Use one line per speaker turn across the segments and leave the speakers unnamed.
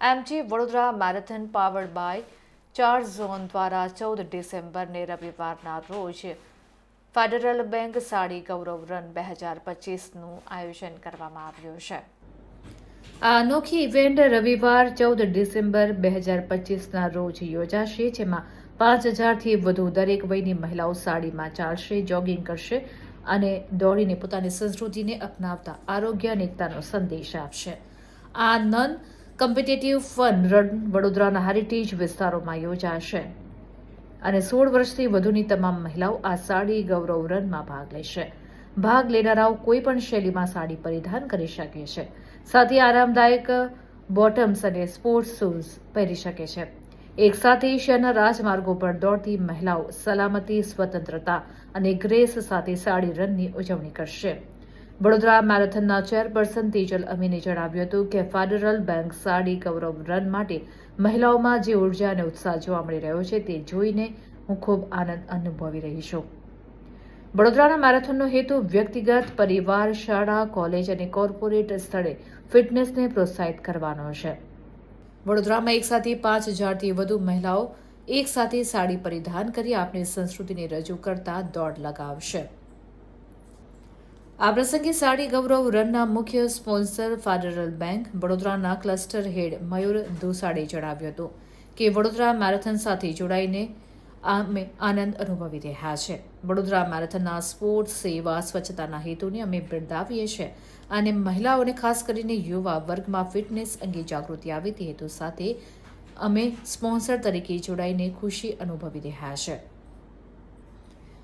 M G Vadodara marathon powered by chart zone દ્વારા ચૌદ ડિસેમ્બરને રવિવારના રોજ federal bank sari Gaurav run બે હજાર પચીસનું આયોજન કરવામાં આવ્યું છે. આ અનોખી ઇવેન્ટ રવિવાર ચૌદ ડિસેમ્બર બે હજાર પચીસના રોજ યોજાશે, જેમાં પાંચ હજારથી વધુ દરેક વયની મહિલાઓ સાડીમાં ચાલશે, જોગિંગ કરશે અને દોડીને પોતાની સંસ્કૃતિને અપનાવતા આરોગ્ય અને એકતાનો સંદેશ આપશે. આ નન કોમ્પિટેટિવ ફન રન વડોદરાના હેરિટેજ વિસ્તારોમાં યોજાશે. અને સોળ વર્ષથી વધુની તમામ મહિલાઓ આ સાડી ગૌરવ રનમાં ભાગ લેશે. ભાગ લેનારાઓ કોઈ પણ શૈલીમાં સાડી પરિધાન કરી શકે છે. સાથે આરામદાયક બોટમ્સ અને સ્પોર્ટ્સ શૂઝ પહેરી શકે છે. એક સાથે શહેરના રાજમાર્ગો પર દોડતી મહિલાઓ સલામતી, સ્વતંત્રતા અને ગ્રેસ સાથે સાડી રનની ઉજવણી કરશે. વડોદરા મેરેથોનના ચેરપર્સન તેજલ અમીને જણાવ્યું હતું કે federal bank sari Gaurav run માટે મહિલાઓમાં જે ઊર્જા અને ઉત્સાહ જોવા મળી રહ્યો છે તે જોઈને હું ખૂબ આનંદ અનુભવી રહી છું. વડોદરાના મેરેથોનનો હેતુ વ્યક્તિગત, પરિવાર, શાળા, કોલેજ અને કોર્પોરેટ સ્થળે ફિટનેસને પ્રોત્સાહિત કરવાનો છે. વડોદરામાં એકસાથે પાંચ હજારથી વધુ મહિલાઓ એક સાથે સાડી પરિધાન કરી આપણી સંસ્કૃતિને રજૂ કરતા દોડ લગાવશે. આ પ્રસંગે સાડી ગૌરવ રનના મુખ્ય સ્પોન્સર ફેડરલ બેંક વડોદરાના ક્લસ્ટર હેડ મયુર દુસાડે જણાવ્યું હતું કે વડોદરા મેરેથોન સાથે જોડાઈને અમે આનંદ અનુભવી રહ્યા છે. વડોદરા મેરેથોનના સ્પોર્ટ્સ, સેવા, સ્વચ્છતાના હેતુને અમે બિરદાવીએ છીએ અને મહિલાઓને ખાસ કરીને યુવા વર્ગમાં ફિટનેસ અંગે જાગૃતિ આવે તે હેતુ સાથે અમે સ્પોન્સર તરીકે જોડાઈને ખુશી અનુભવી રહ્યા છે.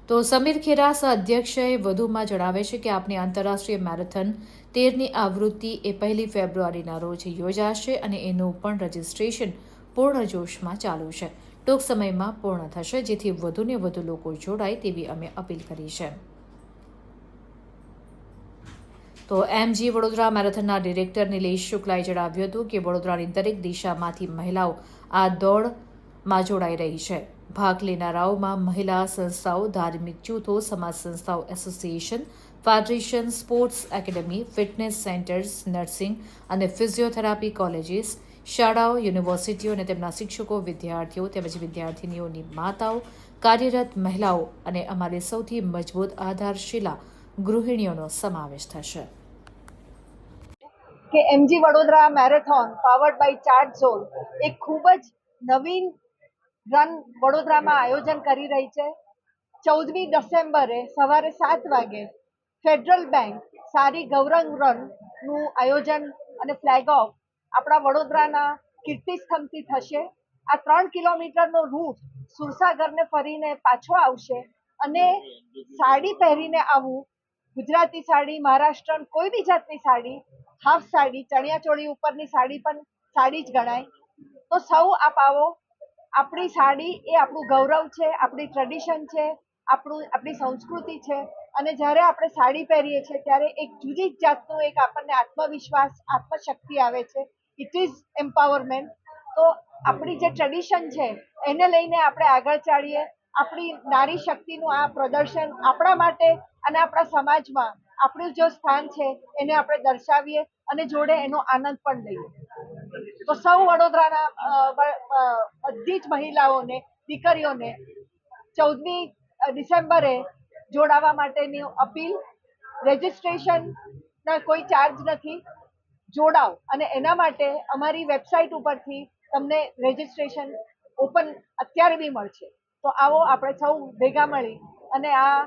તો સમીર ખેરાસ અધ્યક્ષએ વધુમાં જણાવે છે કે આપની આંતરરાષ્ટ્રીય મેરેથોન તેરની આવૃત્તિ એ પહેલી ફેબ્રુઆરીના રોજ યોજાશે અને એનું પણ રજિસ્ટ્રેશન પૂર્ણ જોશમાં ચાલુ છે. ટૂંક સમયમાં પૂર્ણ થશે, જેથી વધુને વધુ લોકો જોડાય તેવી અમે અપીલ કરી છે. તો એમજી વડોદરા મેરેથોનના ડિરેક્ટર નિલેશ શુક્લાએ જણાવ્યું હતું કે વડોદરાની દરેક દિશામાંથી મહિલાઓ આ દોડમાં જોડાઈ રહી છે. ભાગ લેનારાઓમાં મહિલા સંસ્થાઓ, ધાર્મિક જૂથો, સમાજ સંસ્થાઓ association federation sports academy, fitness centres, nursing અને ફિઝિયોથેરાપી કોલેજીસ, શાળાઓ, યુનિવર્સિટીઓ અને તેમના શિક્ષકો, વિદ્યાર્થીઓ તેમજ વિદ્યાર્થીનીઓની માતાઓ, કાર્યરત મહિલાઓ અને અમારી સૌથી મજબૂત આધારશિલા ગૃહિણીઓનો સમાવેશ થશે.
કે M G Vadodara marathon powered by chart zone એક ખૂબ જ નવીન રન વડોદરામાં આયોજન કરી રહી છે. ચૌદમી ડિસેમ્બરે સવારે સાત વાગે ફેડરલ બેંક સારી ગૌરંગ રનનું આયોજન અને ફ્લેગ ઓફ આપણા વડોદરાના કીર્તિસ્તંભથી થશે. આ ત્રણ કિલોમીટરનો રૂટ સુરસાગરને ફરીને પાછો આવશે અને સાડી પહેરીને આવું ગુજરાતી સાડી, મહારાષ્ટ્રન કોઈ બી જાતની સાડી, હાફ સાડી, ચણિયાચોળી ઉપરની સાડી પણ સાડી જ ગણાય. તો સૌ આપ આવો આપણી સાડી એ આપણું ગૌરવ છે, આપણી ટ્રેડિશન છે, આપણું, આપણી સંસ્કૃતિ છે. અને જ્યારે આપણે સાડી પહેરીએ છીએ, ત્યારે એક જુદી જ જાતનું એક આપણને આત્મવિશ્વાસ, આત્મશક્તિ આવે છે. ઇટ ઇઝ એમ્પાવરમેન્ટ તો આપણી જે ટ્રેડિશન છે, એને લઈને આપણે આગળ ચાલીએ. આપણી નારી શક્તિનું આ પ્રદર્શન આપણા માટે અને આપણા સમાજમાં આપણું જે સ્થાન છે, એને આપણે દર્શાવીએ અને જોડે એનો આનંદ પણ લઈએ. તો સૌ વડોદરાના બધી જ મહિલાઓને, દીકરીઓને ચૌદમી ડિસેમ્બરે જોડાવા માટેની અપીલ રજિસ્ટ્રેશનના કોઈ ચાર્જ નથી, જોડાઓ. અને એના માટે અમારી વેબસાઇટ ઉપરથી તમને રજિસ્ટ્રેશન ઓપન અત્યારે બી મળશે. તો આવો આપણે સૌ ભેગા મળી અને આ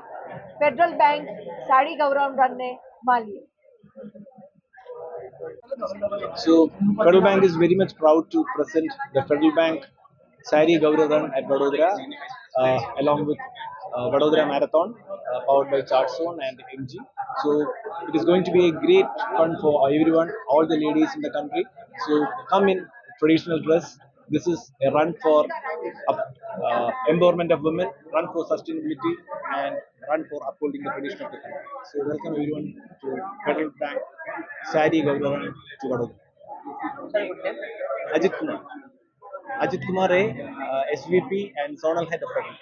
ફેડરલ બેંક સાડી ગૌરવ રનને માલીએ
So, Federal Bank is very much proud to present the Federal Bank Sari Gaurav at Vadodara, uh, along with uh, Vadodara Marathon, uh, powered by Chartzone and MG. So, it is going to be a great fun for everyone, all the ladies in the country. So, come in traditional dress. This is a run for up, uh, empowerment of women, run for sustainability, and run for upholding the tradition of the country. So, welcome everyone to Federal Bank sari గౌరవం చూడదు Ajit Kumar. Ajit Kumar, a SVP and zonal head of government.